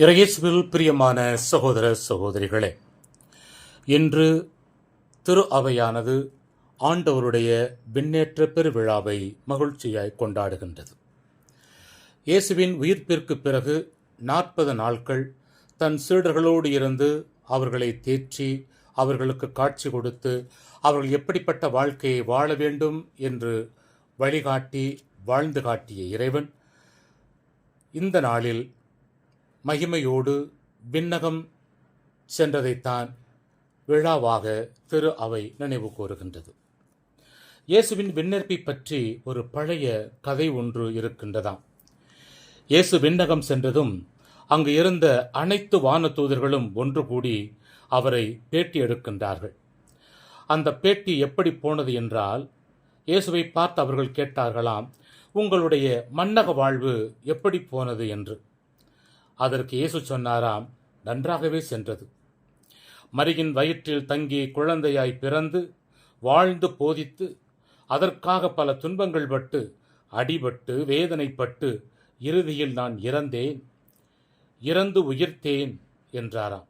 இறையேசுவில் பிரியமான சகோதர சகோதரிகளே இன்று திரு அவையானது ஆண்டவருடைய விண்ணேற்ற பெருவிழாவை மகிழ்ச்சியாய் கொண்டாடுகின்றது. இயேசுவின் உயிர்ப்பிற்கு பிறகு நாற்பது நாட்கள் தன் சீடர்களோடு இருந்து அவர்களை தேற்றி அவர்களுக்கு காட்சி கொடுத்து அவர்கள் எப்படிப்பட்ட வாழ்க்கையை வாழ வேண்டும் என்று வழிகாட்டி வாழ்ந்து காட்டிய இறைவன் இந்த நாளில் மகிமையோடு விண்ணகம் சென்றதைத்தான் விழாவாக திரு அவை நினைவு கூறுகின்றது. இயேசுவின் விண்ணப்பை பற்றி ஒரு பழைய கதை ஒன்று இருக்கின்றதாம். இயேசு விண்ணகம் சென்றதும் அங்கு இருந்த அனைத்து வானதூதர்களும் ஒன்று கூடி அவரை பேட்டி எடுக்கின்றார்கள். அந்த பேட்டி எப்படி போனது என்றால் இயேசுவை பார்த்து அவர்கள் கேட்டார்களாம் உங்களுடைய மன்னக வாழ்வு எப்படி போனது? என்று. அதற்கு இயேசு சொன்னாராம் நன்றாகவே சென்றது. மரியின் வயிற்றில் தங்கி குழந்தையாய் பிறந்து வாழ்ந்து போதித்து அதற்காக பல துன்பங்கள் பட்டு அடிபட்டு வேதனைப்பட்டு இறுதியில் நான் இறந்தேன். இறந்து உயிர்த்தேன் என்றாராம்.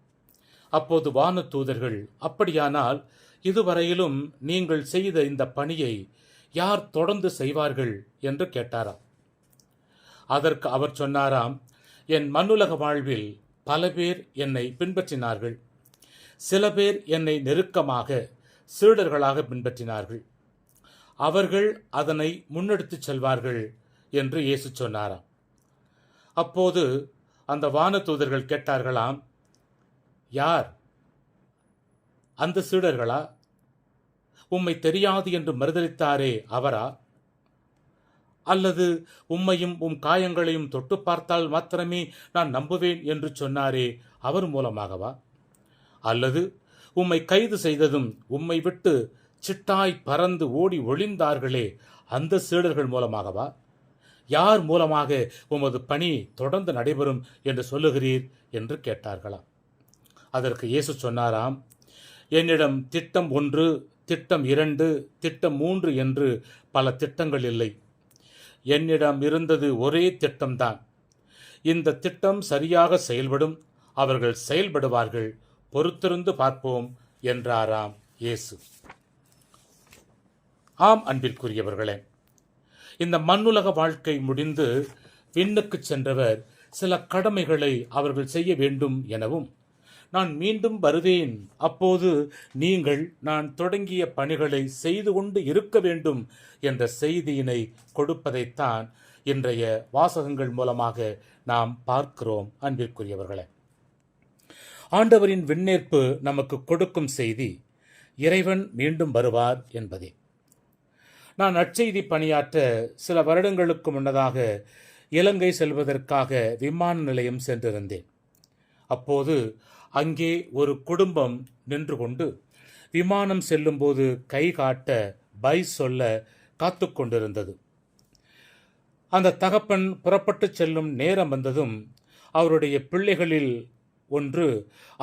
அப்போது வான தூதர்கள் அப்படியானால் இதுவரையிலும் நீங்கள் செய்த இந்த பணியை யார் தொடர்ந்து செய்வார்கள்? என்று கேட்டாராம். அதற்கு அவர் சொன்னாராம் என் மண்ணுலக வாழ்வில் பல பேர் என்னை பின்பற்றினார்கள். சில பேர் என்னை நெருக்கமாக சீடர்களாக பின்பற்றினார்கள். அவர்கள் அதனை முன்னெடுத்துச் செல்வார்கள் என்று இயேசு சொன்னாராம். அப்போது அந்த வானதூதர்கள் கேட்டார்களாம் யார்? அந்த சீடர்களா? உம்மை தெரியாது என்று மறுதளித்தாரே அவரா? அல்லது உம்மையும் உம் காயங்களையும் தொட்டு பார்த்தால் மாத்திரமே நான் நம்புவேன் என்று சொன்னாரே அவர் மூலமாகவா? அல்லது உம்மை கைது செய்ததும் உம்மை விட்டு சிட்டாய் பறந்து ஓடி ஒளிந்தார்களே அந்த சீடர்கள் மூலமாகவா? யார் மூலமாக உமது பணி தொடர்ந்து நடைபெறும் என்று சொல்லுகிறீர் என்று கேட்டார்களாம். அதற்கு இயேசு சொன்னாராம் என்னிடம் திட்டம் ஒன்று திட்டம் இரண்டு திட்டம் மூன்று என்று பல திட்டங்கள் இல்லை. என்னிடம் இருந்தது ஒரே திட்டம்தான். இந்த திட்டம் சரியாக செயல்படும் அவர்கள் செயல்படுவார்கள் பொறுத்திருந்து பார்ப்போம் என்றாராம் இயேசு. ஆம் அன்பிற்குரியவர்களே இந்த மண்ணுலக வாழ்க்கை முடிந்து விண்ணுக்கு சென்றவர் சில கடமைகளை அவர்கள் செய்ய வேண்டும் எனவும் நான் மீண்டும் வருவேன். அப்போது நீங்கள் நான் தொடங்கிய பணிகளை செய்து கொண்டு இருக்க வேண்டும் என்ற செய்தியினை கொடுப்பதைத்தான் இன்றைய வாசகங்கள் மூலமாக நாம் பார்க்கிறோம் அன்பிற்குரியவர்களே. ஆண்டவரின் விண்ணேற்பு நமக்கு கொடுக்கும் செய்தி இறைவன் மீண்டும் வருவார் என்பதே. நான் நற்செய்தி பணியாற்ற சில வருடங்களுக்கு முன்னதாக இலங்கை செல்வதற்காக விமான நிலையம் சென்றிருந்தேன். அப்போது அங்கே ஒரு குடும்பம் நின்று கொண்டு விமானம் செல்லும்போது கை காட்ட பை சொல்ல காத்து கொண்டிருந்தது. அந்த தகப்பன் புறப்பட்டு செல்லும் நேரம் வந்ததும் அவருடைய பிள்ளைகளில் ஒன்று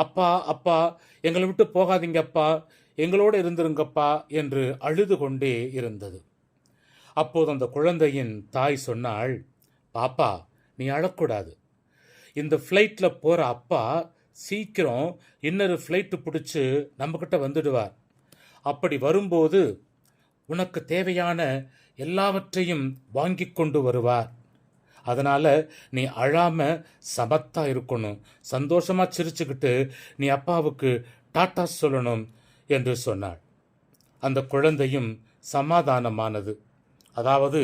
அப்பா அப்பா எங்களை விட்டு போகாதீங்கப்பா எங்களோடு இருந்திருங்கப்பா என்று அழுது கொண்டே இருந்தது. அப்போது அந்த குழந்தையின் தாய் சொன்னாள் பாப்பா நீ அழக்கூடாது. இந்த ஃப்ளைட்டில் போகிற அப்பா சீக்கிரம் இன்னொரு ஃப்ளைட்டு பிடிச்சி நம்மக்கிட்ட வந்துடுவார். அப்படி வரும்போது உனக்கு தேவையான எல்லாவற்றையும் வாங்கி கொண்டு வருவார். அதனால் நீ அழாமல் சமத்தாக இருக்கணும். சந்தோஷமாக சிரிச்சுக்கிட்டு நீ அப்பாவுக்கு டாட்டா சொல்லணும் என்று சொன்னாள். அந்த குழந்தையும் சமாதானமானது. அதாவது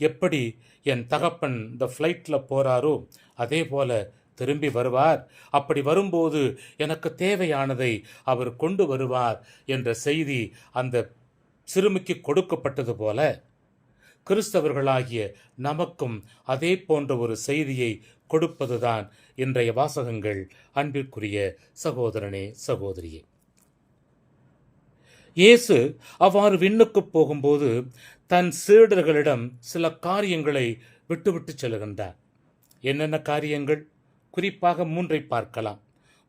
எப்படி என் தகப்பன் இந்த ஃப்ளைட்டில் போகிறாரோ அதே போல திரும்பி வருவார். அப்படி வரும்போது எனக்கு தேவையானதை அவர் கொண்டு வருவார் என்ற செய்தி அந்த சிறுமிக்கு கொடுக்கப்பட்டது போல கிறிஸ்தவர்களாகிய நமக்கும் அதே போன்ற ஒரு செய்தியை கொடுப்பதுதான் இன்றைய வாசகங்கள் அன்பிற்குரிய சகோதரனே சகோதரியே. இயேசு அவ்வாறு விண்ணுக்கு போகும்போது தன் சீடர்களிடம் சில காரியங்களை விட்டுவிட்டு செல்கின்றார். என்னென்ன காரியங்கள்? குறிப்பாக மூன்றை பார்க்கலாம்.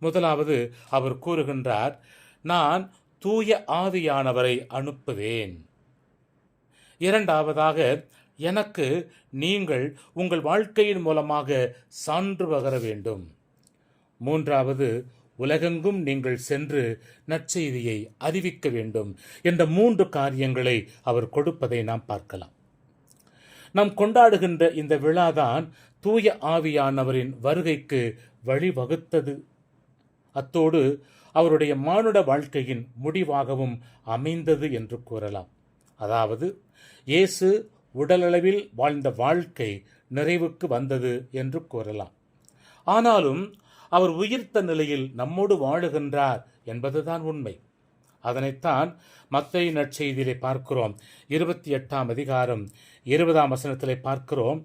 முதலாவது அவர் கூறுகின்றார் நான் தூய ஆவியானவரை அனுப்புவேன். இரண்டாவதாக எனக்கு நீங்கள் உங்கள் வாழ்க்கையின் மூலமாக சான்று பகர வேண்டும். மூன்றாவது உலகெங்கும் நீங்கள் சென்று நற்செய்தியை அறிவிக்க வேண்டும் என்ற மூன்று காரியங்களை அவர் கொடுப்பதை நாம் பார்க்கலாம். நாம் கொண்டாடுகின்ற இந்த விழாதான் தூய ஆவியானவரின் வருகைக்கு வழிவகுத்தது. அத்தோடு அவருடைய மானுட வாழ்க்கையின் முடிவாகவும் அமைந்தது என்று கூறலாம். அதாவது இயேசு உடலளவில் வாழ்ந்த வாழ்க்கை நிறைவுக்கு வந்தது என்று கூறலாம். ஆனாலும் அவர் உயிர்த்த நிலையில் நம்மோடு வாழுகின்றார் என்பதுதான் உண்மை. அதனைத்தான் மத்திய நற்செய்தியிலே பார்க்கிறோம். இருபத்தி எட்டாம் அதிகாரம் இருபதாம் வசனத்திலே பார்க்கிறோம்.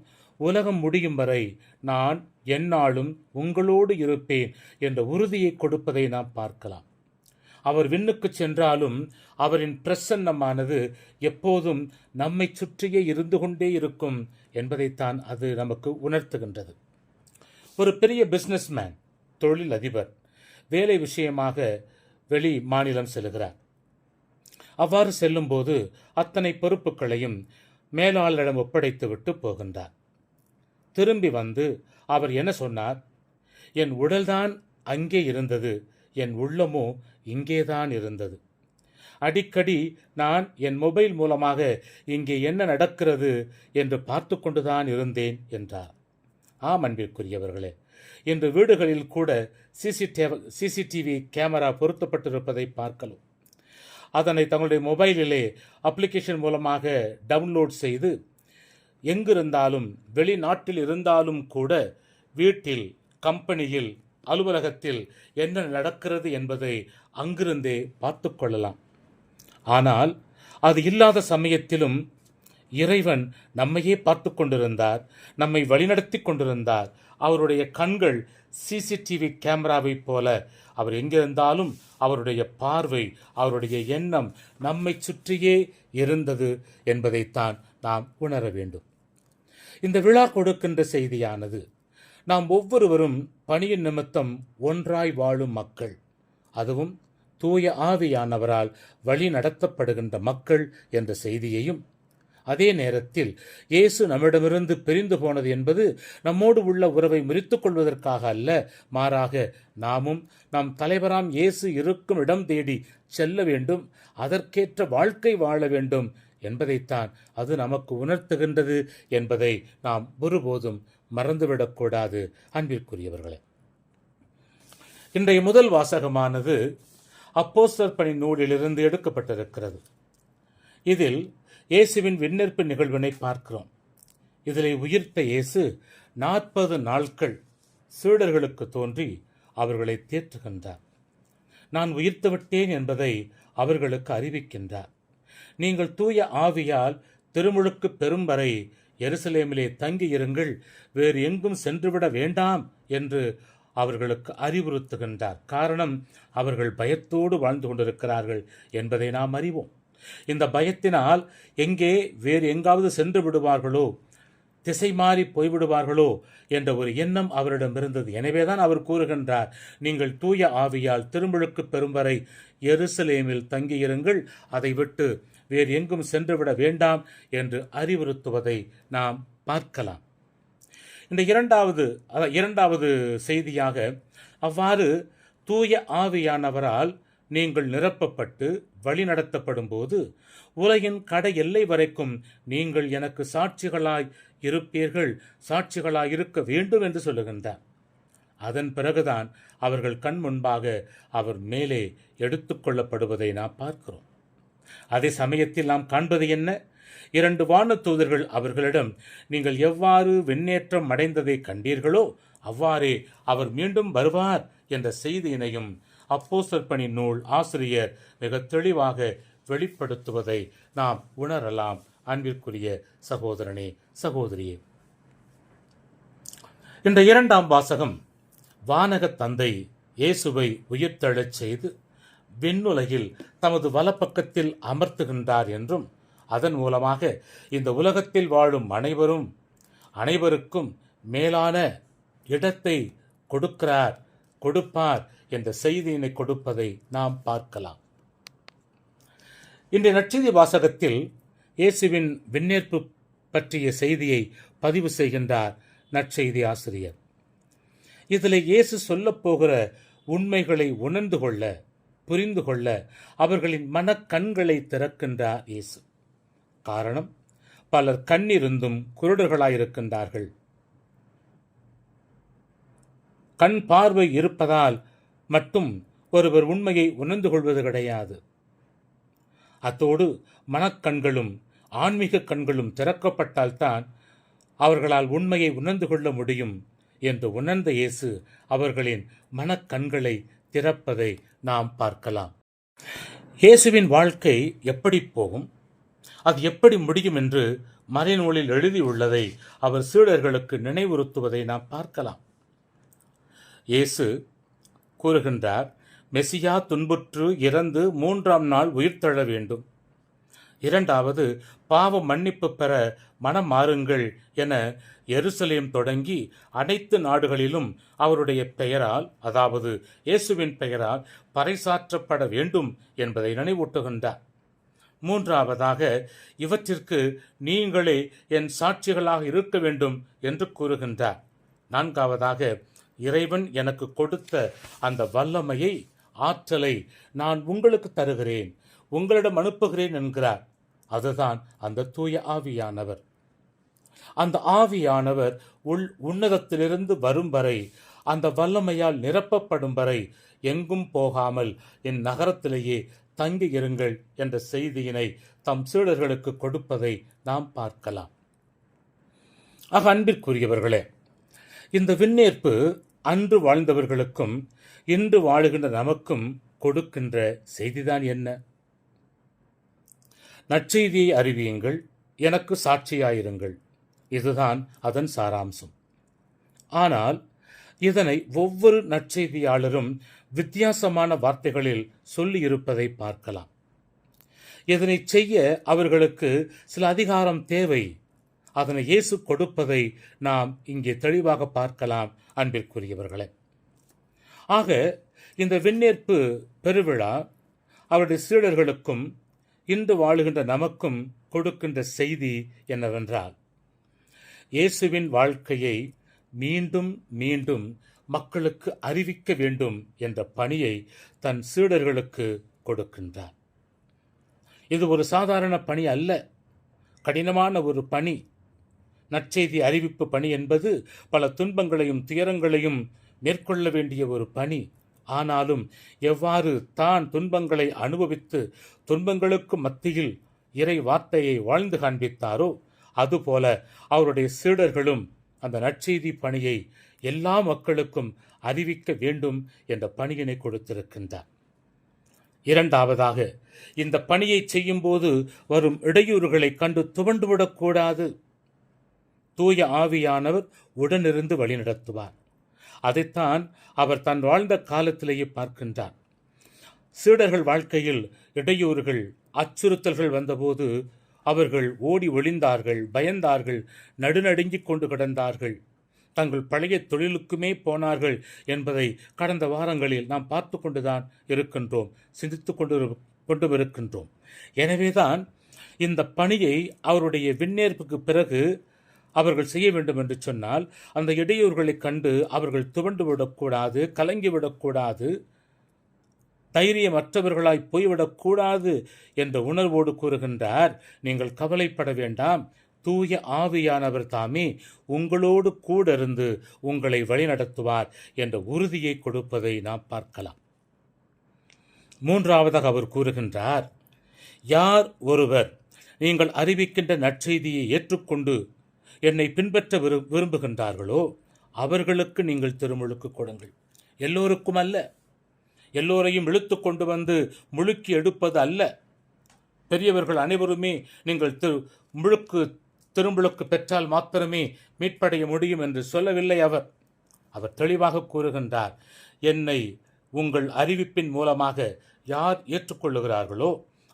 உலகம் முடியும் வரை நான் எந்நாளும் உங்களோடு இருப்பேன் என்ற உறுதியை கொடுப்பதை நாம் பார்க்கலாம். அவர் விண்ணுக்கு சென்றாலும் அவரின் பிரசன்னமானது எப்போதும் நம்மை சுற்றியே இருந்து கொண்டே இருக்கும் என்பதைத்தான் அது நமக்கு உணர்த்துகின்றது. ஒரு பெரிய பிஸ்னஸ்மேன் தொழில் அதிபர் வேலை விஷயமாக வெளி மாநிலம் செல்கிறார். அவ்வாறு செல்லும்போது அத்தனை பொறுப்புகளையும் மேலாளரிடம் ஒப்படைத்துவிட்டு போகின்றார். திரும்பி வந்து அவர் என்ன சொன்னார்? என் உடல்தான் அங்கே இருந்தது என் உள்ளமோ இங்கேதான் இருந்தது. அடிக்கடி நான் என் மொபைல் மூலமாக இங்கே என்ன நடக்கிறது என்று பார்த்து கொண்டுதான் இருந்தேன் என்றார். ஆம் அன்பிற்குரியவர்களே இன்று வீடுகளில் கூட சிசிடிவி சிசிடிவி கேமரா பொருத்தப்பட்டிருப்பதை பார்க்கலாம். அதனை தங்களுடைய மொபைலிலே அப்ளிகேஷன் மூலமாக டவுன்லோட் செய்து எங்கிருந்தாலும் வெளிநாட்டில் இருந்தாலும் கூட வீட்டில் கம்பெனியில் அலுவலகத்தில் என்ன நடக்கிறது என்பதை அங்கிருந்தே பார்த்து கொள்ளலாம். ஆனால் அது இல்லாத சமயத்திலும் இறைவன் நம்மையே பார்த்து கொண்டிருந்தார் நம்மை வழிநடத்தி கொண்டிருந்தார். அவருடைய கண்கள் சிசிடிவி கேமராவைப் போல அவர் எங்கிருந்தாலும் அவருடைய பார்வை அவருடைய எண்ணம் நம்மை சுற்றியே இருந்தது என்பதைத்தான் நாம் உணர வேண்டும். இந்த விழா கொடுக்கின்ற செய்தியானது நாம் ஒவ்வொருவரும் பணியின் நிமித்தம் ஒன்றாய் வாழும் மக்கள் அதுவும் தூய ஆவியானவரால் வழி நடத்தப்படுகின்ற மக்கள் என்ற செய்தியையும் அதே நேரத்தில் இயேசு நம்மிடமிருந்து பிரிந்து போனது என்பது நம்மோடு உள்ள உறவை முறித்துக் கொள்வதற்காக அல்ல மாறாக நாமும் நம் தலைவராம் இயேசு இருக்கும் இடம் தேடி செல்ல வேண்டும் அதற்கேற்ற வாழ்க்கை வாழ வேண்டும் என்பதைத்தான் அது நமக்கு உணர்த்துகின்றது என்பதை நாம் ஒருபோதும் மறந்துவிடக்கூடாது. அன்பிற்குரியவர்களே இன்றைய முதல் வாசகமானது அப்போஸ்டர் பணி நூலிலிருந்து எடுக்கப்பட்டிருக்கிறது. இதில் இயேசுவின் விண்ணேற்பு நிகழ்வினை பார்க்கிறோம். இதில் உயிர்த்த இயேசு நாற்பது நாட்கள் சீடர்களுக்கு தோன்றி அவர்களை தேற்றுகின்றார். நான் உயிர்த்து விட்டேன் என்பதை அவர்களுக்கு அறிவிக்கின்றார். நீங்கள் தூய ஆவியால் திருமுழுக்கு பெறும் வரை எருசலேமிலே தங்கியிருங்கள். வேறு எங்கும் சென்றுவிட வேண்டாம் என்று அவர்களுக்கு அறிவுறுத்துகின்றார். காரணம் அவர்கள் பயத்தோடு வாழ்ந்து கொண்டிருக்கிறார்கள் என்பதை நாம் அறிவோம். இந்த பயத்தினால் எங்கே வேறு எங்காவது சென்று விடுவார்களோ திசை மாறி போய்விடுவார்களோ என்ற ஒரு எண்ணம் அவரிடம் இருந்தது. எனவேதான் அவர் கூறுகின்றார் நீங்கள் தூய ஆவியால் திருமுழுக்கு பெறும் வரை எருசலேமில் தங்கியிருங்கள். அதை விட்டு வேறு எங்கும் சென்றுவிட வேண்டாம் என்று அறிவுறுத்துவதை நாம் பார்க்கலாம். இந்த இரண்டாவது இரண்டாவது செய்தியாக அவ்வாறு தூய ஆவியானவரால் நீங்கள் நிரப்பப்பட்டு வழிநடத்தப்படும் போது உலகின் கடை எல்லை வரைக்கும் நீங்கள் எனக்கு சாட்சிகளாய் இருப்பீர்கள் சாட்சிகளாயிருக்க வேண்டும் என்று சொல்லுகின்றார். அதன் பிறகுதான் அவர்கள் கண் முன்பாக அவர் மேலே எடுத்துக்கொள்ளப்படுவதை நாம் பார்க்கிறோம். அதே சமயத்தில் நாம் காண்பது என்ன? இரண்டு வான தூதர்கள் அவர்களிடம் நீங்கள் எவ்வாறு விண்ணேற்றம் அடைந்ததை கண்டீர்களோ அவ்வாறே அவர் மீண்டும் வருவார் என்ற செய்தியினையும் அப்போசர் பணி நூல் ஆசிரியர் மிக தெளிவாக வெளிப்படுத்துவதை நாம் உணரலாம் அன்பிற்குரிய சகோதரனே சகோதரியே. இந்த இரண்டாம் வாசகம் வானக தந்தை இயேசுவை உயிர்த்தெழச் செய்து விண்ணுலகில் தமது வலப்பக்கத்தில் அமர்த்துகின்றார் என்றும் அதன் மூலமாக இந்த உலகத்தில் வாழும் அனைவரும் அனைவருக்கும் மேலான இடத்தை கொடுக்கிறார் கொடுப்பார் என்ற செய்தியினை கொடுப்பதை நாம் பார்க்கலாம். இன்றைய நற்செய்தி வாசகத்தில் இயேசுவின் விண்ணேற்பு பற்றிய செய்தியை பதிவு செய்கின்றார் நற்செய்தி ஆசிரியர். இதில் இயேசு சொல்லப் போகிற உண்மைகளை உணர்ந்து கொள்ள புரிந்து கொள்ள அவர்களின் மனக்கண்களை திறக்கின்றார் இயேசு. காரணம் பலர் கண்ணிருந்தும் குருடர்களாயிருக்கின்றார்கள். கண் பார்வை இருப்பதால் மட்டும் ஒருவர் உண்மையை உணர்ந்து கொள்வது கிடையாது. அத்தோடு மனக்கண்களும் ஆன்மீக கண்களும் திறக்கப்பட்டால்தான் அவர்களால் உண்மையை உணர்ந்து கொள்ள முடியும் என்று உணர்ந்த இயேசு அவர்களின் மனக்கண்களை திறப்பதை நாம் பார்க்கலாம். இயேசுவின் வாழ்க்கை எப்படி போகும்? அது எப்படி முடியும் என்று மறைநூலில் எழுதியுள்ளதை அவர் சீடர்களுக்கு நினைவுறுத்துவதை நாம் பார்க்கலாம். இயேசு கூறுகின்றார் மெசியா துன்புற்று இறந்து மூன்றாம் நாள் உயிர்த்தழ வேண்டும். இரண்டாவது பாவ மன்னிப்பு பெற மனம் மாறுங்கள் என எருசலேம் தொடங்கி அனைத்து நாடுகளிலும் அவருடைய பெயரால் அதாவது இயேசுவின் பெயரால் பறைசாற்றப்பட வேண்டும் என்பதை நினைவூட்டுகின்றார். மூன்றாவதாக இவற்றிற்கு நீங்களே என் சாட்சிகளாக இருக்க வேண்டும் என்று கூறுகின்றார். நான்காவதாக இறைவன் எனக்கு கொடுத்த அந்த வல்லமையை ஆற்றலை நான் உங்களுக்கு தருகிறேன் உங்களிடம் அனுப்புகிறேன் என்கிறார். அதுதான் அந்த தூய ஆவியானவர். அந்த ஆவியானவர் உள் உன்னதத்திலிருந்து வரும் வரை அந்த வல்லமையால் நிரப்பப்படும் வரை எங்கும் போகாமல் என் நகரத்திலேயே தங்கி இருங்கள் என்ற செய்தியினை தம் சீடர்களுக்கு கொடுப்பதை நாம் பார்க்கலாம். ஆக அன்பிற்குரியவர்களே இந்த விண்ணேற்பு அன்று வாழ்ந்தவர்களுக்கும் இன்று வாழுகின்ற நமக்கும் கொடுக்கின்ற செய்திதான் என்ன? நற்செய்தியை அறிவியுங்கள் எனக்கு சாட்சியாயிருங்கள். இதுதான் அதன் சாராம்சம். ஆனால் இதனை ஒவ்வொரு நற்செய்தியாளரும் வித்தியாசமான வார்த்தைகளில் சொல்லியிருப்பதை பார்க்கலாம். இதனை செய்ய அவர்களுக்கு சில அதிகாரம் தேவை. அதனை இயேசு கொடுப்பதை நாம் இங்கே தெளிவாக பார்க்கலாம் அன்பிற்குரியவர்களே. ஆக இந்த விண்ணேற்பு பெருவிழா அவருடைய சீடர்களுக்கும் இன்று வாழுகின்ற நமக்கும் கொடுக்கின்ற செய்தி என்னவென்றால் இயேசுவின் வாழ்க்கையை மீண்டும் மீண்டும் மக்களுக்கு அறிவிக்க வேண்டும் என்ற பணியை தன் சீடர்களுக்கு கொடுக்கின்றார். இது ஒரு சாதாரண பணி அல்ல. கடினமான ஒரு பணி. நற்செய்தி அறிவிப்பு பணி என்பது பல துன்பங்களையும் துயரங்களையும் மேற்கொள்ள வேண்டிய ஒரு பணி. ஆனாலும் எவ்வாறு தான் துன்பங்களை அனுபவித்து துன்பங்களுக்கு மத்தியில் இறை வார்த்தையை வாழ்ந்து காண்பித்தாரோ அதுபோல அவருடைய சீடர்களும் அந்த நற்செய்தி பணியை எல்லா மக்களுக்கும் அறிவிக்க வேண்டும் என்ற பணியினை கொடுத்திருக்கின்றார். இரண்டாவதாக இந்த பணியை செய்யும்போது வரும் இடையூறுகளை கண்டு துவண்டுவிடக்கூடாது. தூய ஆவியானவர் உடனிருந்து வழிநடத்துவார். அதைத்தான் அவர் தன் வாழ்ந்த காலத்திலேயே பார்க்கின்றார். சீடர்கள் வாழ்க்கையில் இடையூறுகள் அச்சுறுத்தல்கள் வந்தபோது அவர்கள் ஓடி ஒளிந்தார்கள் பயந்தார்கள் நடுநடுங்கிக் கொண்டு கிடந்தார்கள். தங்கள் பழைய தொழிலுக்குமே போனார்கள் என்பதை கடந்த வாரங்களில் நாம் பார்த்து கொண்டுதான் இருக்கின்றோம் சிந்தித்து கொண்டு கொண்டும் இருக்கின்றோம் எனவேதான் இந்த பணியை அவருடைய விண்ணேற்புக்கு பிறகு அவர்கள் செய்ய வேண்டும் என்று சொன்னால் அந்த இடையூறுகளை கண்டு அவர்கள் துவண்டு விடக்கூடாது கலங்கிவிடக்கூடாது தைரியமற்றவர்களாய் போய்விடக்கூடாது என்ற உணர்வோடு கூறுகின்றார். நீங்கள் கவலைப்பட வேண்டாம். தூய ஆவியானவர் தாமே உங்களோடு கூட இருந்து உங்களை வழிநடத்துவார் என்ற உறுதியை கொடுப்பதை நாம் பார்க்கலாம். மூன்றாவதாக அவர் கூறுகின்றார் யார் ஒருவர் நீங்கள் அறிவிக்கின்ற நற்செய்தியை ஏற்றுக்கொண்டு என்னை பின்பற்ற விரு விரும்புகின்றார்களோ அவர்களுக்கு நீங்கள் திருமுழுக்கு கொடுங்கள். எல்லோருக்கும் அல்ல. எல்லோரையும் இழுத்து கொண்டு வந்து முழுக்கி எடுப்பது அல்ல. பெரியவர்கள் அனைவருமே நீங்கள் திரு முழுக்கு திருமுழுக்கு பெற்றால் மாத்திரமே மீட்படைய முடியும் என்று சொல்லவில்லை அவர். அவர் தெளிவாக கூறுகின்றார் என்னை உங்கள் அறிவிப்பின் மூலமாக யார் ஏற்றுக்கொள்ளுகிறார்களோ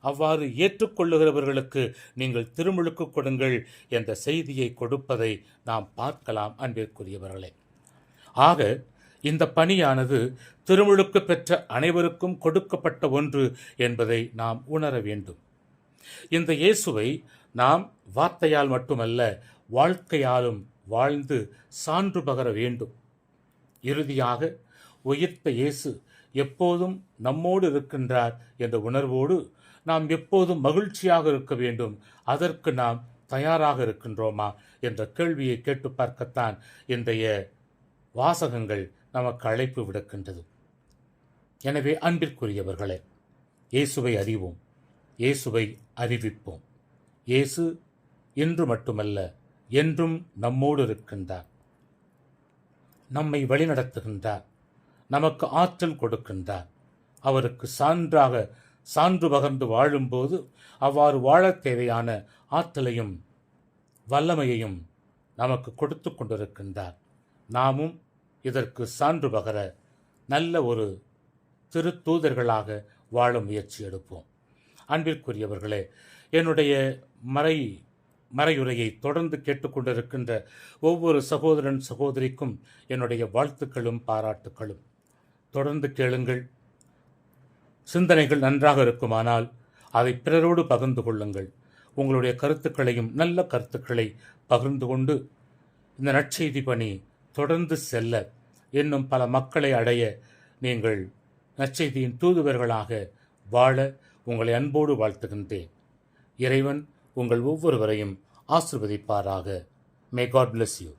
அவ்வாறு ஏற்றுக்கொள்ளுகிறவர்களுக்கு நீங்கள் திருமுழுக்கு கொடுங்கள் என்ற செய்தியை கொடுப்பதை நாம் பார்க்கலாம் அன்பிற்குரியவர்களே. ஆக இந்த பணியானது திருமுழுக்கு பெற்ற அனைவருக்கும் கொடுக்கப்பட்ட ஒன்று என்பதை நாம் உணர வேண்டும். இந்த இயேசுவை நாம் வார்த்தையால் மட்டுமல்ல வாழ்க்கையாலும் வாழ்ந்து சான்று பகர வேண்டும். இறுதியாக உயிர்த்த இயேசு எப்போதும் நம்மோடு இருக்கின்றார் என்ற உணர்வோடு நாம் எப்போதும் மகிழ்ச்சியாக இருக்க வேண்டும். அதற்கு நாம் தயாராக இருக்கின்றோமா என்ற கேள்வியை கேட்டு பார்க்கத்தான் இன்றைய வாசகங்கள் நமக்கு அழைப்பு விடுக்கின்றது. எனவே அன்பிற்குரியவர்களே இயேசுவை அறிவோம். இயேசுவை அறிவிப்போம். இயேசு இன்று மட்டுமல்ல என்றும் நம்மோடு இருக்கின்றார். நம்மை வழிநடத்துகின்றார். நமக்கு ஆற்றல் கொடுக்கின்றார். அவருக்கு சான்றாக சான்று பகர்ந்து வாழும்போது அவ்வாறு வாழத் தேவையான ஆற்றலையும் வல்லமையையும் நமக்கு கொடுத்து கொண்டிருக்கின்றார். நாமும் இதற்கு சான்று பகர நல்ல ஒரு திருத்தூதர்களாக வாழ முயற்சி எடுப்போம். அன்பிற்குரியவர்களே என்னுடைய மறை மறையுரையை தொடர்ந்து கேட்டுக்கொண்டிருக்கின்ற ஒவ்வொரு சகோதரன் சகோதரிக்கும் என்னுடைய வாழ்த்துக்களும் பாராட்டுக்களும். தொடர்ந்து கேளுங்கள். சிந்தனைகள் நன்றாக இருக்குமானால் அதை பிறரோடு பகிர்ந்து கொள்ளுங்கள். உங்களுடைய கருத்துக்களையும் நல்ல கருத்துக்களை பகிர்ந்து கொண்டு இந்த நற்செய்தி பணி தொடர்ந்து செல்ல இன்னும் பல மக்களை அடைய நீங்கள் நற்செய்தியின் தூதுவர்களாக வாழ உங்களை அன்போடு வாழ்த்துகின்றேன். இறைவன் உங்கள் ஒவ்வொருவரையும் ஆசிர்வதிப்பாராக. May God bless you